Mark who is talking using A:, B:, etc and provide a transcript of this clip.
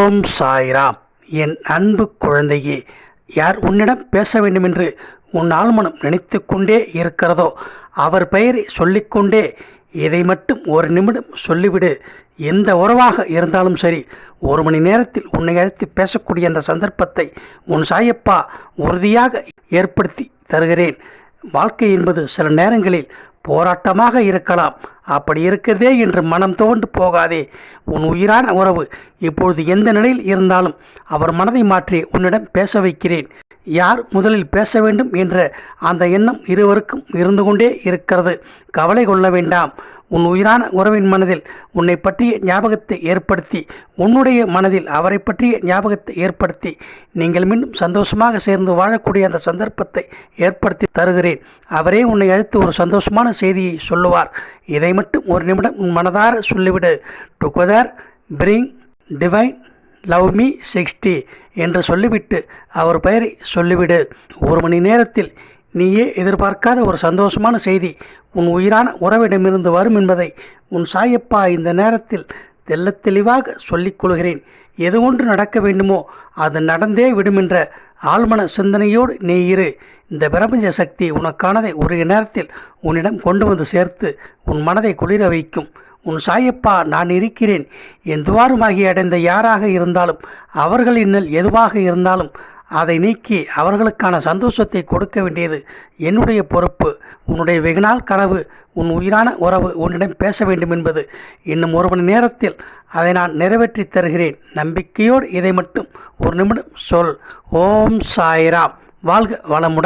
A: ஓம் சாய்ராம். என் அன்பு குழந்தையே யார் உன்னிடம் பேச வேண்டுமென்று உன் ஆழ்மனம் நினைத்து கொண்டே இருக்கிறதோ அவர் பெயரை சொல்லிக்கொண்டே இதை மட்டும் ஒரு நிமிடம் சொல்லிவிடு. எந்த உறவாக இருந்தாலும் சரி ஒரு மணி நேரத்தில் உன்னை அழைத்து பேசக்கூடிய அந்த சந்தர்ப்பத்தை உன் சாயப்பா உறுதியாக ஏற்படுத்தி தருகிறேன். வாழ்க்கை என்பது சில நேரங்களில் போராட்டமாக இருக்கலாம். அப்படி இருக்கிறதே என்று மனம் துவண்டு போகாதே. உன் உயிரான உறவு இப்பொழுது எந்த நிலையில் இருந்தாலும் அவர் மனதை மாற்றி உன்னிடம் பேச வைக்கிறேன். யார் முதலில் பேச வேண்டும் என்ற அந்த எண்ணம் இருவருக்கும் இருந்து கொண்டே இருக்கிறது. கவலை கொள்ள வேண்டாம். உன் உயிரான உறவின் மனதில் உன்னை பற்றிய ஞாபகத்தை ஏற்படுத்தி உன்னுடைய மனதில் அவரை பற்றிய ஞாபகத்தை ஏற்படுத்தி நீங்கள் மீண்டும் சந்தோஷமாக சேர்ந்து வாழக்கூடிய அந்த சந்தர்ப்பத்தை ஏற்படுத்தி தருகிறேன். அவரே உன்னை அழைத்து ஒரு சந்தோஷமான செய்தியை சொல்லுவார். இதை மட்டும் ஒரு நிமிடம் உன் மனதார சொல்லிவிடு. Together bring divine love me sixty. என்று சொல்லிவிட்டு அவர் பெயரை சொல்லிவிடு. ஒரு மணி நேரத்தில் நீயே எதிர்பார்க்காத ஒரு சந்தோஷமான செய்தி உன் உயிரான உறவிடமிருந்து வரும் என்பதை உன் சாயப்பா இந்த நேரத்தில் தெள்ளத் தெளிவாக சொல்லிக் கொள்கிறேன். எது ஒன்று நடக்க வேண்டுமோ அது நடந்தே விடுமென்ற ஆழ்மன சிந்தனையோடு நீ இரு. இந்த பிரபஞ்ச சக்தி உனக்கானதை ஒரு நேரத்தில் உன்னிடம் கொண்டு வந்து சேர்த்து உன் மனதை குளிர வைக்கும். உன் சாயப்பா நான் இருக்கிறேன். என் துவாரமாகி அடைந்த யாராக இருந்தாலும் அவர்கள் இன்னல் எதுவாக இருந்தாலும் அதை நீக்கி அவர்களுக்கான சந்தோஷத்தை கொடுக்க வேண்டியது என்னுடைய பொறுப்பு. உன்னுடைய வெகுநாள் கனவு உன் உயிரான உறவு உன்னிடம் பேச வேண்டும் என்பது. இன்னும் ஒரு மணி நேரத்தில் அதை நான் நிறைவேற்றி தருகிறேன். நம்பிக்கையோடு இதை மட்டும் ஒரு நிமிடம் சொல். ஓம் சாய்ராம். வாழ்க வளமுடன்.